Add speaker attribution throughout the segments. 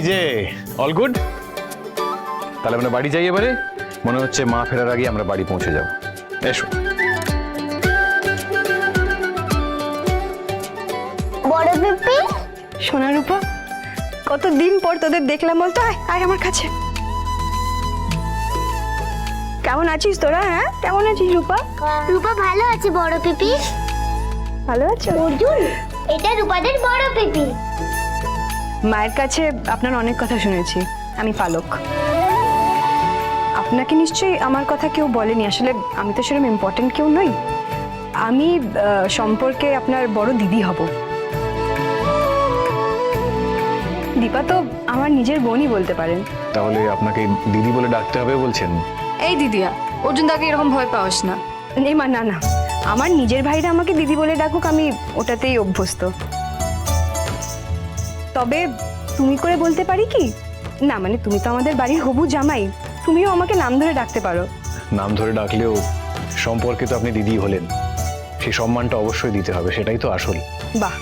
Speaker 1: এই যে all good তাহলে আমরা বাড়ি যাই এবারে। মনে হচ্ছে মা ফেরার আগে আমরা বাড়ি পৌঁছে যাব। এসো।
Speaker 2: বড় পিপি
Speaker 3: সোনা রূপা কত দিন পর তোদের দেখলাম বলতো? আয় আয় আমার কাছে। কেমন আছিস তোরা হ্যাঁ? কেমন আছিস রূপা?
Speaker 2: রূপা ভালো আছে বড় পিপি
Speaker 3: ভালো আছো?
Speaker 2: অর্জুন এটা রূপাদের বড় পিপি
Speaker 3: মায়ের কাছে আপনার অনেক কথা শুনেছি। আমি পালক। আপনাকে নিশ্চয়ই আমার কথা কেউ বলেনি। আসলে আমি তো সেরকম ইম্পর্টেন্ট কেউ নই। আমি সম্পর্কে আপনার বড় দিদি হব। দীপা তো আমার নিজের বোনই বলতে পারেন।
Speaker 1: তাহলে আপনাকে দিদি বলে ডাকতে হবে বলছেন?
Speaker 4: এই দিদিয়া অর্জুন দাকে এরকম ভয় পাওয়াস না।
Speaker 3: নেই মা না না। আমার নিজের ভাইরা আমাকে দিদি বলে ডাকুক আমি ওটাতেই অভ্যস্ত। তবে তুমি করে বলতে পারি কি? না মানে তুমি তো আমাদের বাড়ির হবু জামাই। তুমিও আমাকে নাম ধরে ডাকতে পারো।
Speaker 1: নাম ধরে ডাকলেও সম্পর্কে তো আপনি দিদি হলেন। সেই সম্মানটা অবশ্যই দিতে হবে সেটাই তো আসল।
Speaker 3: বাহ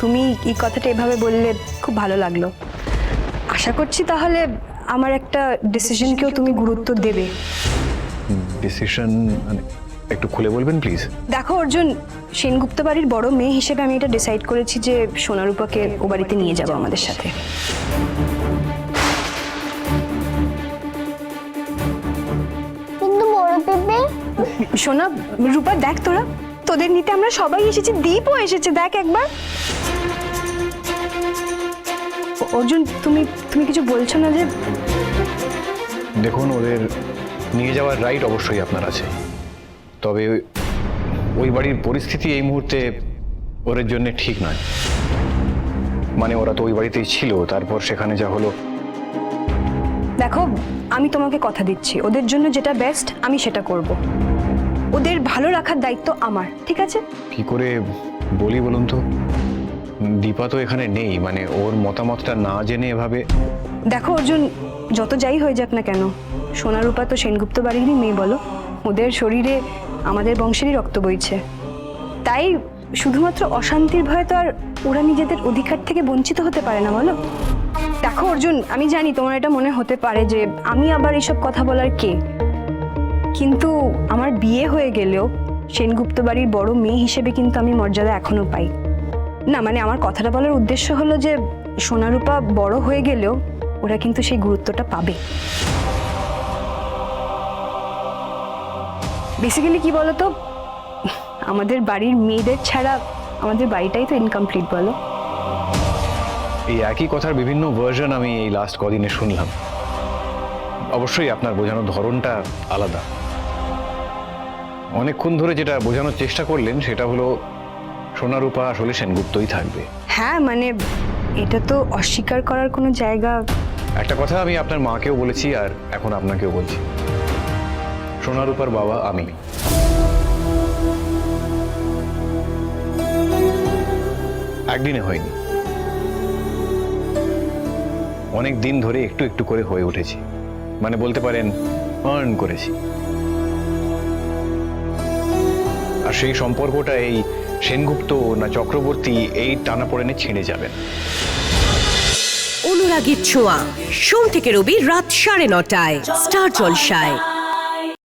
Speaker 3: তুমি এই কথাটা এভাবে বললে খুব ভালো লাগল। আশা করছি তাহলে আমার একটা ডিসিশনকেও তুমি গুরুত্ব দেবে।
Speaker 1: ডিসিশন মানে একটু খুলে বলবেন প্লিজ
Speaker 3: দেখো অর্জুন সেনগুপ্ত বাড়ির বড় মেয়ে হিসেবে আমি এটা ডিসাইড করেছি যে সোনারূপাকে ও বাড়িতে নিয়ে যাব আমাদের সাথে। সোনা রূপা দেখ তোরা তোদের নিতে আমরা সবাই এসেছি দীপও এসেছে দেখ একবার। অর্জুন তুমি তুমি কিছু বলছো না যে
Speaker 1: দেখুন ওদের নিয়ে যাওয়ার রাইট অবশ্যই আপনার আছে। তবে ওই- বাড়ির পরিস্থিতি এই মুহূর্তে ওদের জন্য ঠিক নয়। মানে ওরা তো ওই বাড়িতেই ছিল তারপর সেখানে যা হলো।
Speaker 3: দেখো আমি তোমাকে কথা দিচ্ছি। ওদের জন্য যেটা বেস্ট আমি সেটা করব। ওদের ভালো রাখার দায়িত্ব আমার ঠিক আছে?
Speaker 1: কি করে বলি বলুন তো? দীপা তো এখানে নেই মানে ওর মতামতটা না জেনে এভাবে
Speaker 3: দেখো অর্জুন যত যাই হয়ে যাক না কেন সোনারূপা তো সেনগুপ্ত বাড়িরই মেয়ে বলো। ওদের শরীরে আমাদের বংশেরই রক্ত বইছে। তাই শুধুমাত্র অশান্তির ভয়ে তো আর ওরা নিজেদের অধিকার থেকে বঞ্চিত হতে পারে না, বলো? দেখো, অর্জুন, আমি জানি তোমার এটা মনে হতে পারে যে আমি আবার এসব কথা বলার কে? কিন্তু আমার বিয়ে হয়ে গেলেও সেনগুপ্ত বাড়ির বড় মেয়ে হিসেবে কিন্তু আমি মর্যাদা এখনও পাই। না মানে আমার কথাটা বলার উদ্দেশ্য হলো যে সোনারূপা বড় হয়ে গেলেও ওরা কিন্তু সেই গুরুত্বটা পাবে। বেসিক্যালি কি বলতো? আমাদের বাড়ির মেয়েদের ছাড়া আমাদের বাড়িটাই তো ইনকমপ্লিট বলো।
Speaker 1: এই একই কথার বিভিন্ন ভার্সন আমি এই লাস্ট কদিনে শুনলাম। অবশ্যই আপনার বোঝানোর ধরনটা আলাদা। অনেকক্ষণ ধরে যেটা বোঝানোর চেষ্টা করলেন সেটা হলো সোনারূপা আসলে সেনগুপ্তই থাকবে।
Speaker 3: হ্যাঁ মানে এটা তো অস্বীকার করার কোনো জায়গা
Speaker 1: একটা কথা আমি আপনার মাকেও বলেছি আর এখন আপনাকেও বলছি। সোনারূপার বাবা, আমি। একদিনে হয়নি। অনেক দিন ধরে একটু একটু করে হয়ে উঠেছি। মানে বলতে পারেন আর্ন করেছি। আর সেই সম্পর্কটা এই সেনগুপ্ত না চক্রবর্তী এই টানাপোড়েনে ছিঁড়ে যাবেন
Speaker 5: অনুরাগীর ছোঁয়া। সোম থেকে রবি রাত সাড়ে নটায়, স্টার জলসায়।